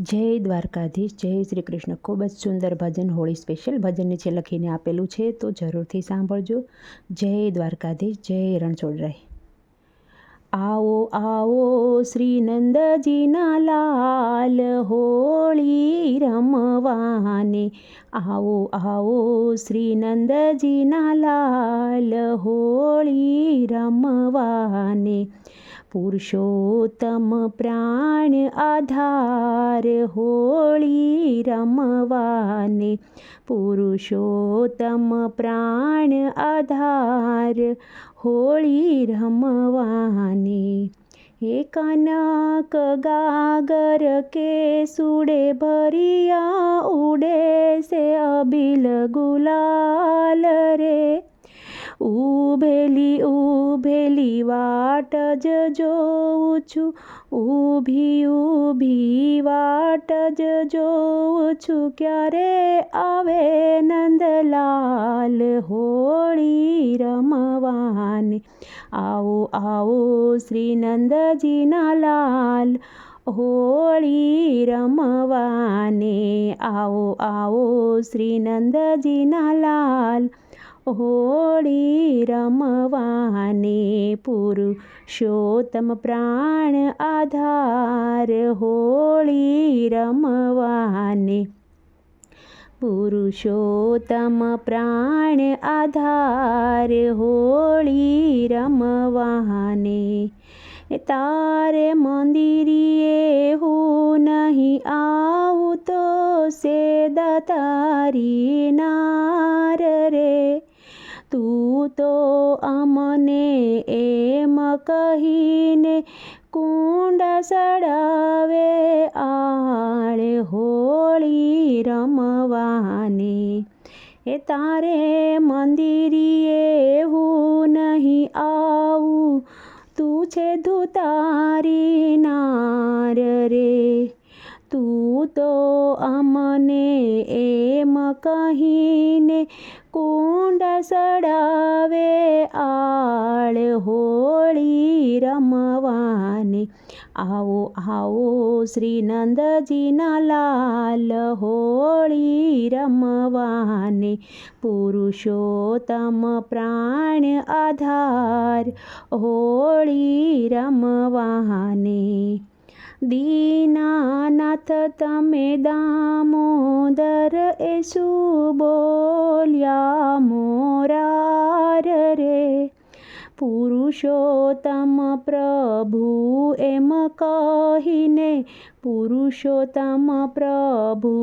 જય દ્વારકાધીશ, જય શ્રી કૃષ્ણ ખૂબ જ સુંદર ભજન, હોળી સ્પેશિયલ ભજન નીચે લખીને આપેલું છે, તો જરૂરથી સાંભળજો. જય દ્વારકાધીશ, જય રણછોડરાય આવો આવો શ્રી નંદજીના લાલ હોળી રમવાને. આવો આવો શ્રી નંદજીના લાલ હોળી રમવાને. પુરુષોત્તમ પ્રાણ આધાર હોળી રમવાને. પુરુષોત્તમ પ્રાણ આધાર હોળી રમવાને. હે કનક ગાગર કે સુડે ભરિયા ઉડે સે અબિલ ગુલાલ રે. ઊભેલી ઊભેલી વાટ જ જોઉં છું. ઊભી ઊભી વાટ જ જોઉં છું. ક્યારે આવે નંદલાલ હોળી રમવાને? આવો આવો શ્રી નંદજીના લાલ હોળી રમવાને. આવો આવો શ્રી નંદજીના લાલ હોળી રમવાને પુરુષોત્તમ પ્રાણ આધાર હોળી રમવાને પુરુષોત્તમ પ્રાણ આધાર હોળી રમવાને તારે મંદિરીએ તું અમને એમ કહીને કુંડ સડાવે આળ હોળી રમવાને. એ તારે મંદિરીએ હું નહીં આવું, તું છે ધુતારી નાર રે. તું તો અમને એમ કહીને સડાવે આળ હોળી રમવાને. આવો આવો શ્રી નંદજીના લાલ હોળી રમવાને. પુરુષોત્તમ પ્રાણ આધાર હોળી રમવાને. દીનાનાથ તમે દામોદર એ શું બોલ્યા. પુરુષોત્તમ પ્રભુ એમ કહીને, પુરુષોત્તમ પ્રભુ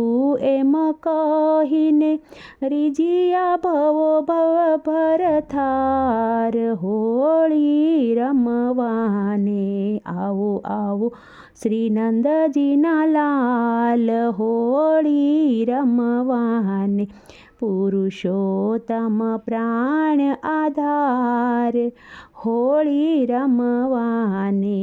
એમ કહીને, રીજિયા ભવો ભવ ભરથાર, હોળી રમવાને આવો આવો શ્રી નંદજીના લાલ હોળી રમવાને પુરુષોત્તમ પ્રાણ આધાર હોળી રમવાને